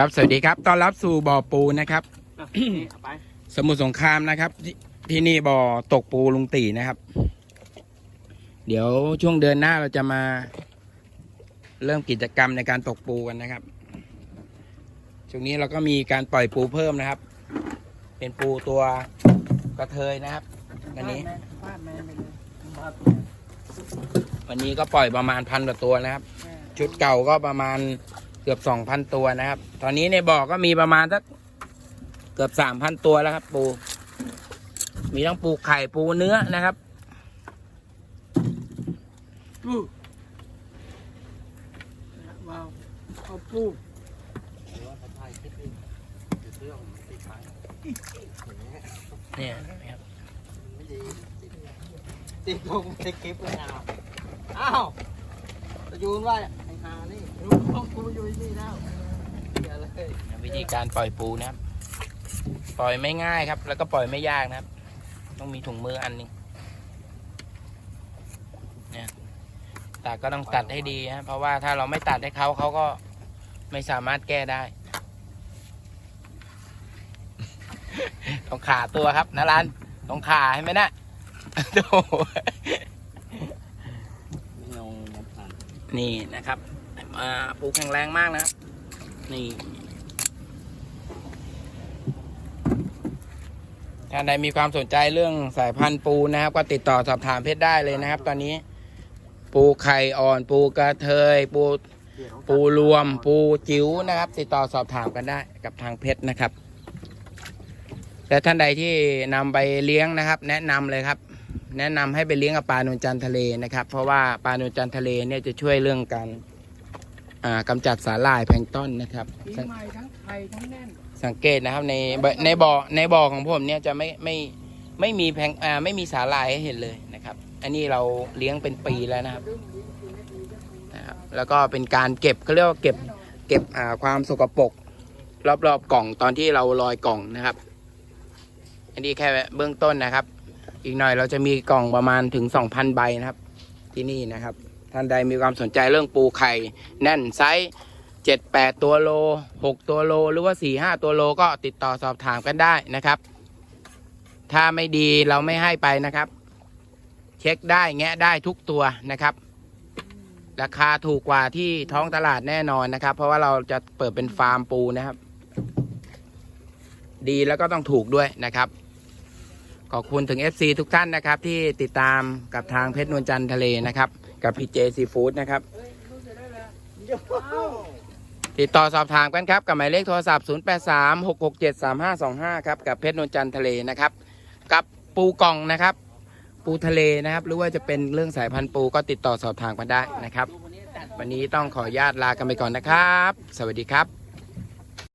ครับ สวัสดีครับ ต้อนรับสู่บ่อปูนะครับอะนี่เอาไปสมุทรสงครามนะครับทที่นี่บ่อตกปูลุงตีนะครับ เดี๋ยวช่วงเดือนหน้าเราจะมา เริ่มกิจกรรมในการตกปูกันนะครับ ช่วงนี้เราก็มีการปล่อยปูเพิ่มนะครับ เป็นปูตัวกระเทยนะครับ วันนี้ ฟาดแมนไปเลยฟาดวันนี้ก็ปล่อยประมาณพันกว่าตัวนะครับ ชุดเก่าก็ประมาณ เกือบสองพันตัวนะครับ ตอนนี้ในบ่อก็มีประมาณสักเกือบสามพันตัวแล้วครับ ปู มีทั้งปูไข่ปูเนื้อนะครับปูว้าวเอาปูเนี่ยนะครับติดลงในคลิปเลยนะอ้าวจะยูนว่าไอ้ หานี่รู้ของกูอยู่ที่นี่แล้ววิธีการปล่อยปูนะครับ ปล่อยไม่ง่ายครับ แล้วก็ปล่อยไม่ยากนะครับ ต้องมีถุงมืออันหนึงเนี่ยแต่ก็ต้องตัดให้ดีนะเพราะว่าถ้าเราไม่ตัดให้เขาเขาก็ไม่สามารถแก้ได้ ต้องขาตัวครับนะรันต้องขาให้ไหมนะโถ่ นี่นะครับอ่าปูแข็งแรงมากนะครับ นี่ท่านใดมีความสนใจเรื่องสายพันธุ์ปูนะครับ ก็ติดต่อสอบถามเพชรได้เลยนะครับ ตอนนี้ ปูไข่อ่อน ปูกระเทย ปูปูรวม ปูจิ๋วนะครับ ติดต่อสอบถามกันได้กับทางเพชรนะครับและท่านใดที่นำไปเลี้ยงนะครับ แนะนำเลยครับ แนะนำให้ไปเลี้ยงกับปลานวลจันทร์ทะเลนะครับ เพราะว่าปลานวลจันทร์ทะเลเนี่ยจะช่วยเรื่องการอ่ากำจัดสาหร่ายแพลงก์ต้นนะครับปีใหม่ทั้งไทยทั้งแน่นสังเกตนะครับในบในบ่อในบ่อของผมเนี่ยจะไม่ไม่ไม่มีแพงอ่าไม่มีสาหร่ายให้เห็นเลยนะครับ อันนี้เราเลี้ยงเป็นปีแล้วนะครับนะครับ แล้วก็เป็นการเก็บเขาเรียกว่าเก็บเก็บอ่าความสกปรกรอบๆกล่องตอนที่เราลอยกล่องนะครับ อันนี้แค่เบื้องต้นนะครับ อีกหน่อยเราจะมีกล่องประมาณถึง 2,000 ใบนะครับ ที่นี่นะครับ ท่านใดมีความสนใจเรื่องปูไข่แน่นไซส์เจ็ดแปดตัวโลหกตัวโล หรือว่าสี่ห้าตัวโลก็ติดต่อสอบถามกันได้นะครับ ถ้าไม่ดีเราไม่ให้ไปนะครับ เช็คได้แงะได้ทุกตัวนะครับ ราคาถูกกว่าที่ท้องตลาดแน่นอนนะครับ เพราะว่าเราจะเปิดเป็นฟาร์มปูนะครับ ดีแล้วก็ต้องถูกด้วยนะครับ ขอบคุณถึง FC ทุกท่านนะครับ ที่ติดตามกับทางเพชรนวลจันทร์ทะเลนะครับ กับพีเจซีฟู้ดนะครับ ติดต่อสอบถามกันครับ กับหมายเลขโทรศัพท์ 083 667 3525 ครับ กับเพชรนนจันทร์ทะเลนะครับ กับปูกล่องนะครับ ปูทะเลนะครับ หรือว่าจะเป็นเรื่องสายพันธุ์ปูก็ติดต่อสอบถามกันได้นะครับ วันนี้ต้องขออนุญาตลากันไปก่อนนะครับ สวัสดีครับ